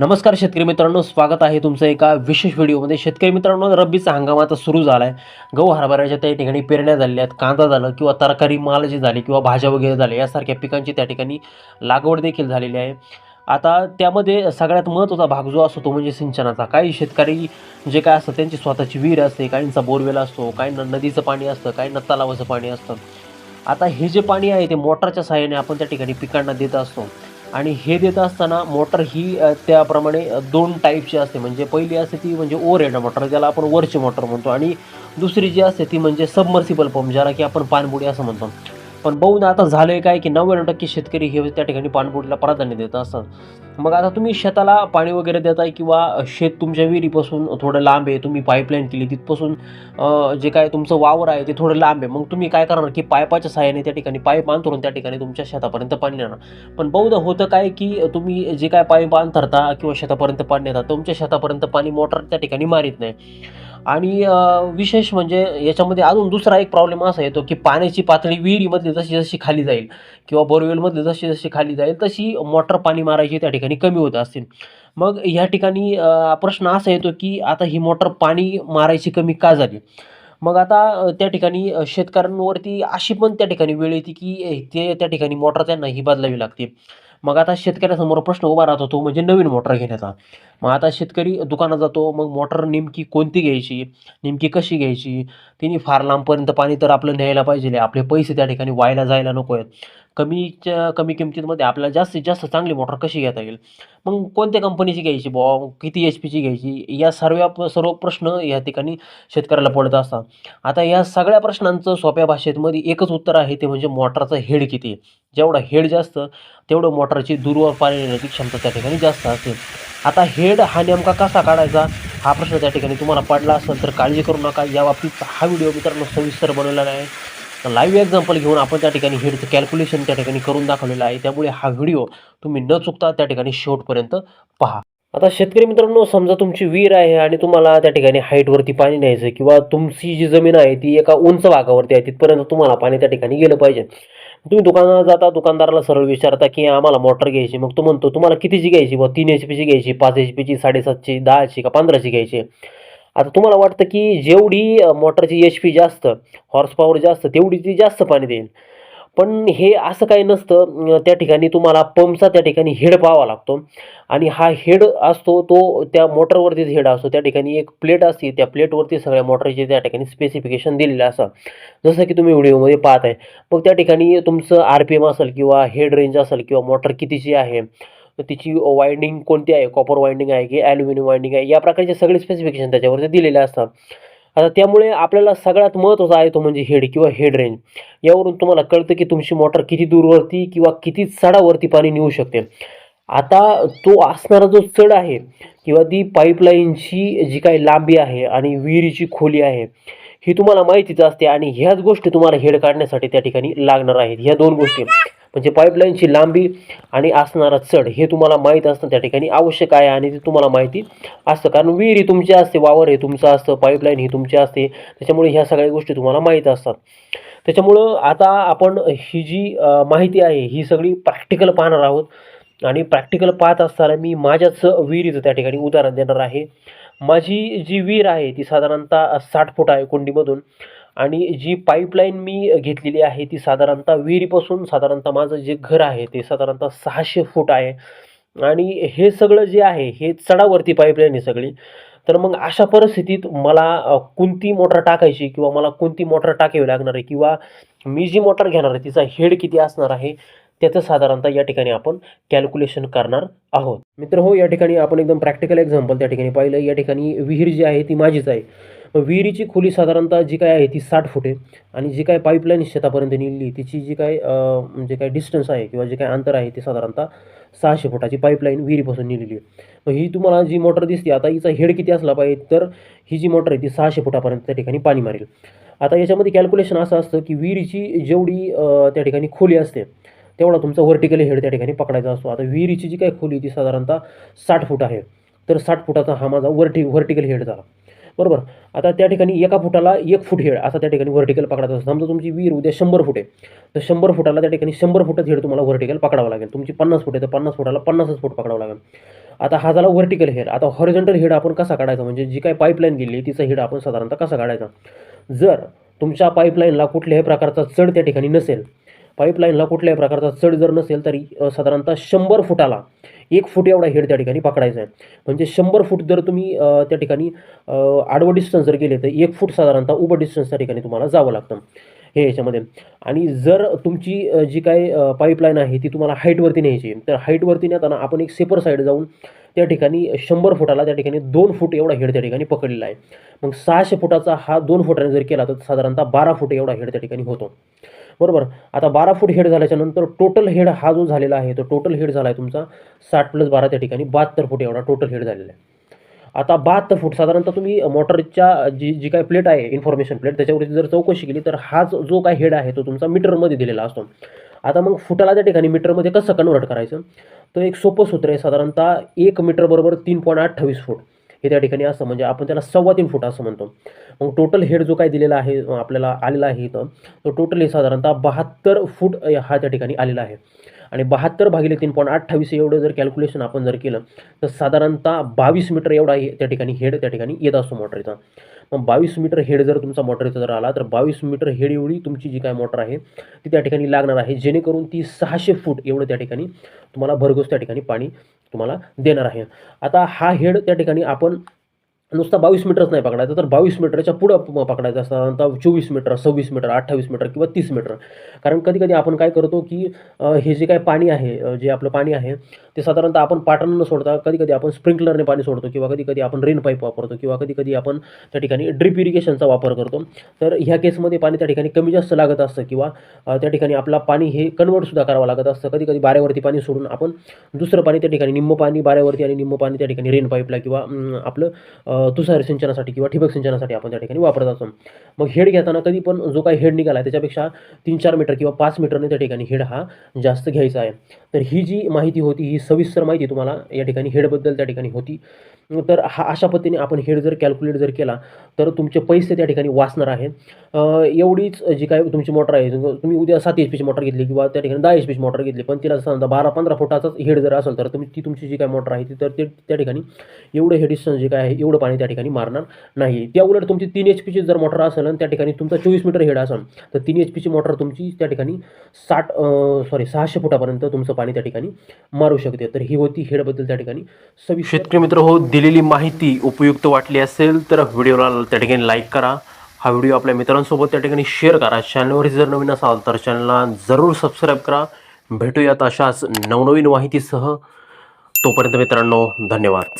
नमस्कार शेतकरी मित्रांनो स्वागत आहे तुमचं एका विशेष व्हिडिओमध्ये. शेतकरी मित्रांनो रब्बीचा हंगाम आता सुरू झाला आहे गहू हरभऱ्याच्या त्या ठिकाणी पेरण्या झालेल्या आहेत. कांदा झालं किंवा तरकारी माल जे झाले किंवा भाज्या वगैरे झाल्या यासारख्या पिकांची त्या ठिकाणी लागवड देखील झालेली आहे. आता त्यामध्ये सगळ्यात महत्त्वाचा भाग जो असतो तो म्हणजे सिंचनाचा. काही शेतकरी जे काय असतं त्यांची स्वतःची विहीर असते काहींचा बोरवेल असतो काहींना नदीचं पाणी असतं काहींना तलावाचं पाणी असतं. आता हे जे पाणी आहे ते मोटरच्या सहाय्याने आपण त्या ठिकाणी पिकांना देत असतो. आणि हे देत असताना मोटर ही त्याप्रमाणे दोन टाईपची असते. म्हणजे पहिली असते ती म्हणजे ओर हेड मोटर ज्याला आपण वरची मोटर म्हणतो. आणि दुसरी जी असते ती म्हणजे सबमर्सिबल पंप ज्याला की आपण पाणबुडी असं म्हणतो. पण बहुधा आता झालं आहे काय की नव्याण्णव टक्के शेतकरी हे त्या ठिकाणी पाणबुडीला प्राधान्य देत असतात. मग आता तुम्ही शेताला पाणी वगैरे देताय किंवा शेत तुमच्या विहिरीपासून थोडं लांब आहे तुम्ही पाईपलाईन केली तिथपासून जे काय तुमचं वावर आहे ते थोडं लांब आहे. मग तुम्ही काय करणार की पायपाच्या सहाय्याने त्या ठिकाणी पाईप अंतरून त्या ठिकाणी तुमच्या शेतापर्यंत पाणी नेणार. पण बहुधा होतं काय की तुम्ही जे काय पाईप अंतरता किंवा शेतापर्यंत पाणी नेता तुमच्या शेतापर्यंत पाणी मोटर त्या ठिकाणी मारित नाही. आणि विशेष म्हणजे याच्यामध्ये अजून दुसरा एक प्रॉब्लेम असा येतो की पाण्याची पातळी विहिरीमधली जशी जशी खाली जाईल किंवा बोरवेलमधली जशी जशी खाली जाईल तशी मोटर पाणी मारायची त्या ठिकाणी कमी होत असतील मग ह्या ठिकाणी प्रश्न असा येतो की आता ही मोटर पाणी मारायची कमी का झाली? मग आता त्या ठिकाणी शेतकऱ्यांवरती अशी पण त्या ठिकाणी वेळ येते की ते त्या ठिकाणी मोटर त्यांना ही बदलावी लागते. मग आता शेतकऱ्यासमोर प्रश्न उभा राहतो तो म्हणजे नवीन मोटर घेण्याचा. मग आता शेतकरी दुकानात जातो मग मोटर नेमकी कोणती घ्यायची नेमकी कशी घ्यायची? तिने फार लांबपर्यंत पाणी तर आपलं न्यायला पाहिजे आपले पैसे त्या ठिकाणी व्हायला जायला नको आहेत. कमीच्या कमी किमतीमध्ये आपल्याला जास्तीत जास्त चांगली मोटर कशी घेता येईल? मग कोणत्या कंपनीची घ्यायची बुवा? किती एच पीची घ्यायची? या सर्व सर्व प्रश्न या ठिकाणी शेतकऱ्याला पडत असतात. आता या सगळ्या प्रश्नांचं सोप्या भाषेमध्ये एकच उत्तर आहे ते म्हणजे मोटरचं हेड किती? जेवढा हेड जास्त तेवढं मोटरची दूरवर पाणी नेण्याची क्षमता त्या ठिकाणी जास्त असते. आता हेड हा नेमका कसा काढायचा? हा प्रश्न त्या ठिकाणी तुम्हाला पडला असेल तर काळजी करू नका. या बाबतीत हा व्हिडिओ मित्रांनो सविस्तर बनवलेला आहे. लाईव्ह एक्झाम्पल घेऊन आपण त्या ठिकाणी हेडचं कॅल्क्युलेशन त्या ठिकाणी करून दाखवलेलं आहे. त्यामुळे हा व्हिडिओ तुम्ही न चुकता त्या ठिकाणी शेवटपर्यंत पहा. आता शेतकरी मित्रांनो समजा तुमची विहीर आहे आणि तुम्हाला त्या ठिकाणी हाईटवरती पाणी न्यायचं किंवा तुमची जी जमीन आहे ती एका उंच भागावरती आहे तिथपर्यंत तुम्हाला पाणी त्या ठिकाणी गेलं पाहिजे. तुम्ही दुकानात जाता दुकानदाराला सरळ विचारता की आम्हाला मोटर घ्यायची मग तो म्हणतो तुम्हाला कितीची घ्यायची? बा तीन एच पीची घ्यायची पाच एच पीची साडेसातची दहाची का पंधराची घ्यायची? आता तुम्हाला वाटतं की जेवढी मोटरची एच पी जास्त हॉर्स पॉवर जास्त तेवढी ती जास्त पाणी देईल. पण हे असं काही नसतं त्या ठिकाणी तुम्हाला पंपचा त्या ठिकाणी हेड पाहावा लागतो. आणि हा हेड असतो तो त्या मोटरवरतीच हेड असतो. त्या ठिकाणी एक प्लेट असते त्या प्लेटवरती सगळ्या मोटरचे त्या ठिकाणी स्पेसिफिकेशन दिलेलं असं जसं की तुम्ही व्हिडिओमध्ये पाहत आहे मग त्या ठिकाणी तुमचं आर पी एम असेल किंवा हेड रेंज असेल किंवा मोटर कितीची आहे तर तिची वाइंडिंग कोणती आहे? कॉपर वाइंडिंग आहे की ॲल्युमिनियम वाइंडिंग आहे? या प्रकारचे सगळे स्पेसिफिकेशन त्याच्यावरती दिलेले असतात. आता त्यामुळे आपल्याला सगळ्यात महत्त्वाचा आहे तो म्हणजे हेड किंवा हेड रेंज यावरून तुम्हाला कळतं की तुमची मोटर किती दूरवरती किंवा किती चढावरती पाणी नेऊ शकते. आता तो असणारा जो चढ आहे किंवा ती पाईपलाईनची जी काही लांबी आहे आणि विहिरीची खोली आहे ही तुम्हाला माहितीच असते आणि ह्याच गोष्टी तुम्हाला हेड काढण्यासाठी त्या ठिकाणी लागणार आहेत. ह्या दोन गोष्टी. म्हणजे पाईपलाईनची लांबी आणि असणारा चढ हे तुम्हाला माहीत असणं त्या ठिकाणी आवश्यक आहे आणि ते तुम्हाला माहिती असतं. कारण विहीर ही तुमची असते वावर हे तुमचं असतं पाईपलाईन ही तुमची असते. त्याच्यामुळे ह्या सगळ्या गोष्टी तुम्हाला माहीत असतात. त्याच्यामुळं आता आपण ही जी माहिती आहे ही सगळी प्रॅक्टिकल पाहणार आहोत. आणि प्रॅक्टिकल पाहत असताना मी माझ्याच विहिरीचं त्या ठिकाणी उदाहरण देणार आहे. माझी जी विहीर आहे ती साधारणतः साठ फूट आहे कुंडीमधून. आणि जी पाईपलाईन मी घेतलेली आहे ती साधारणतः विहिरीपासून साधारणतः माझं जे घर आहे ते साधारणतः सहाशे फूट आहे. आणि हे सगळं जे आहे हे चढावरती पाईपलाईन आहे सगळी. तर मग अशा परिस्थितीत मला कोणती मोटर टाकायची किंवा मला कोणती मोटर टाकावी लागणार आहे किंवा मी जी मोटर घेणार आहे तिचा हेड किती असणार आहे त्याचं साधारणतः या ठिकाणी आपण कॅल्क्युलेशन करणार आहोत. मित्र हो या ठिकाणी आपण एकदम प्रॅक्टिकल एक्झाम्पल त्या ठिकाणी पाहिलं. या ठिकाणी विहीर जी आहे ती माझीच आहे. विहिरीची खोली साधारणतः जी काय आहे ती साठ फुटे आणि जी काय पाईपलाईन शेतापर्यंत नेलेली तिची जी काय म्हणजे काय डिस्टन्स आहे किंवा जे काय अंतर आहे ते साधारणतः सहाशे फुटाची पाईपलाईन विहिरीपासून नेलेली आहे. मग ही तुम्हाला जी मोटर दिसते आता हिचा हेड किती असला पाहिजे तर ही जी मोटर आहे ती सहाशे फुटापर्यंत त्या ठिकाणी पाणी मारेल. आता याच्यामध्ये कॅल्क्युलेशन असं असतं की विहिरीची जेवढी त्या ठिकाणी खोली असते तेवढा तुमचा व्हर्टिकली हेड त्या ठिकाणी पकडायचा असतो. आता विहिरीची जी काही खोली ती साधारणतः साठ फूट आहे. तर साठ फुटाचा हा माझा व्हर्टि व्हर्टिकल हेड झाला. बरोबर? आता त्या ठिकाणी एका फुटाला एक फूट हेड असा त्या ठिकाणी व्हर्टिकल पकडायचा असतो. समजा तुमची वीर उद्या शंभर फूट आहे तर शंभर फुटाला त्या ठिकाणी शंभर फुटच हेड तुम्हाला व्हर्टिकल पकडावं लागेल. तुमची पन्नास फूट आहे तर पन्नास फुटाला पन्नासच फूट पकडावं लागेल. आता हा झाला व्हर्टिकल हेड आता हॉरिझॉन्टल हेड आपण कसा काढायचा? म्हणजे जी काही पाईपलाईन गेली तिचा हेड आपण साधारणतः कसा काढायचा? जर तुमच्या पाईपलाईनला कुठल्याही प्रकारचा चढ त्या ठिकाणी नसेल पाईपलाईनला कुठल्याही प्रकारचा चढ जर नसेल तरी साधारणतः शंभर फुटाला एक फूट एवढा हेड त्या ठिकाणी पकडायचा आहे. म्हणजे शंभर फूट जर तुम्ही त्या ठिकाणी आडवं डिस्टन्स जर गेले तर एक फूट साधारणतः उभं डिस्टन्स त्या ठिकाणी तुम्हाला जावं लागतं. हे याच्यामध्ये. आणि जर तुमची जी काय पाईपलाईन आहे ती तुम्हाला हाईटवरती न्यायची आहे, तर हाईटवरती नेताना आपण एक सेपर साईड जाऊन त्या ठिकाणी शंभर फुटाला त्या ठिकाणी दोन फूट एवढा हेड त्या ठिकाणी पकडलेला आहे. मग सहाशे फुटाचा हा दोन फुटाने जर केला तर साधारणतः बारा फूट एवढा हेड त्या ठिकाणी होतो. बरोबर. आता बारा फूट हेड झाल्याच्यानंतर टोटल हेड हा जो झालेला आहे तो टोटल हेड झाला आहे तुमचा साठ प्लस बारा त्या ठिकाणी बहात्तर फूट एवढा टोटल हेड झालेला आहे. आता बहात्तर फूट साधारणतः तुम्ही मोटरच्या जी जी काय प्लेट आहे इन्फॉर्मेशन प्लेट त्याच्यावरती जर चौकशी केली तर हा जो काय हेड आहे तो तुमचा मीटरमध्ये दिलेला असतो. आता मग फुटाला त्या ठिकाणी मीटरमध्ये कसं कन्वर्ट करायचं? तर एक सोपं सूत्र आहे साधारणतः एक मीटर बरोबर तीन पॉईंट अठ्ठावीस फूट. हे त्या ठिकाणी असं म्हणजे आपण त्याला सव्वा तीन फूट असं म्हणतो. मग टोटल हेड जो काही दिलेला आहे आपल्याला आलेला आहे इथं तो टोटल हे साधारणतः बहात्तर फूट हा त्या ठिकाणी आलेला आहे. आणि बहात्तर भागिले तीन पॉईंट अठ्ठावीस एवढं जर कॅल्क्युलेशन आपण जर केलं तर साधारणतः बावीस मीटर एवढा आहे त्या ठिकाणी हेड त्या ठिकाणी येत असतो मोटरीचा मग बावीस मीटर हेड जर तुमचा मोटरीचा जर आला तर बावीस मीटर हेड एवढी तुमची जी काय मोटर आहे ती त्या ठिकाणी लागणार आहे जेणेकरून ती सहाशे फूट एवढं त्या ठिकाणी तुम्हाला भरघोस त्या ठिकाणी पाणी तुम्हाला देणार आहे. आता हा हेड त्या ठिकाणी आपण नुसता बावीस मीटरच नाही पकडायचा तर बावीस मीटरच्या पुढं पकडायचं साधारणतः चोवीस मीटर सव्वीस मीटर अठ्ठावीस मीटर किंवा तीस मीटर. कारण कधी कधी आपण काय करतो की हे जे काय पाणी आहे जे आपलं पाणी आहे ते साधारणतः आपण पाटानं न सोडता कधी कधी आपण स्प्रिंकलरने पाणी सोडतो किंवा कधी कधी आपण रेन पाईप वापरतो किंवा कधी कधी आपण त्या ठिकाणी ड्रिप इरिगेशनचा वापर करतो. तर ह्या केसमध्ये पाणी त्या ठिकाणी कमी जास्त लागत असतं किंवा त्या ठिकाणी आपला पाणी हे कन्वर्टसुद्धा करावं लागत असतं. कधी कधी बाऱ्यावरती पाणी सोडून आपण दुसरं पाणी त्या ठिकाणी निम्म पाणी बाऱ्यावरती आणि निम्म पाणी त्या ठिकाणी रेन पाईपला किंवा आपलं तुषार सिंचनासाठी किंवा ठिबक सिंचनासाठी आपण त्या ठिकाणी वापरत असतो. मग हेड घेताना कधी पण जो काही हेड निघाला आहे त्याच्यापेक्षा तीन चार मीटर किंवा पाच मीटरने त्या ठिकाणी हेड हा जास्त घ्यायचा आहे. तर ही जी माहिती होती ही सविस्तर माहिती तुम्हाला या ठिकाणी हेडबद्दल त्या ठिकाणी होती. तर हा अशा पद्धतीने आपण हेड जर कॅल्क्युलेट जर केला तर तुमचे पैसे त्या ठिकाणी वाचणार आहेत एवढीच जी काय तुमची मोटर आहे तुम्ही उद्या सात एच पीची मोटर घेतली किंवा त्या ठिकाणी दहा एच पीची मोटर घेतली पण तिला समजा बारा पंधरा फुटाचाच हेड जर असेल तर तुम्ही ती तुमची जी काय मोटर आहे ती तर ते त्या ठिकाणी एवढं हे डिस्टन्स जे काय आहे एवढं पाणी त्या ठिकाणी मारणार नाही. त्या उलट तुमची तीन एच पीची जर मोटर असेल आणि त्या ठिकाणी तुमचा चोवीस मीटर हेड असेल तर तीन एच पीची मोटर तुमची त्या ठिकाणी साठ सॉरी सहाशे फुटापर्यंत तुमचं पाणी त्या ठिकाणी मारू शकते. तर ही होती हेडबद्दल त्या ठिकाणी सवी शेतकरी मित्र हो दिलेली माहिती उपयुक्त वाटली असेल तर व्हिडिओला त्या ठिकाणी लाईक करा. हा व्हिडिओ आपल्या मित्रांसोबत त्या ठिकाणी शेअर करा. चॅनलवर जर नवीन असाल तर चॅनलला जरूर सबस्क्राईब करा. भेटूयात अशाच नवनवीन माहितीसह. तोपर्यंत मित्रांनो धन्यवाद.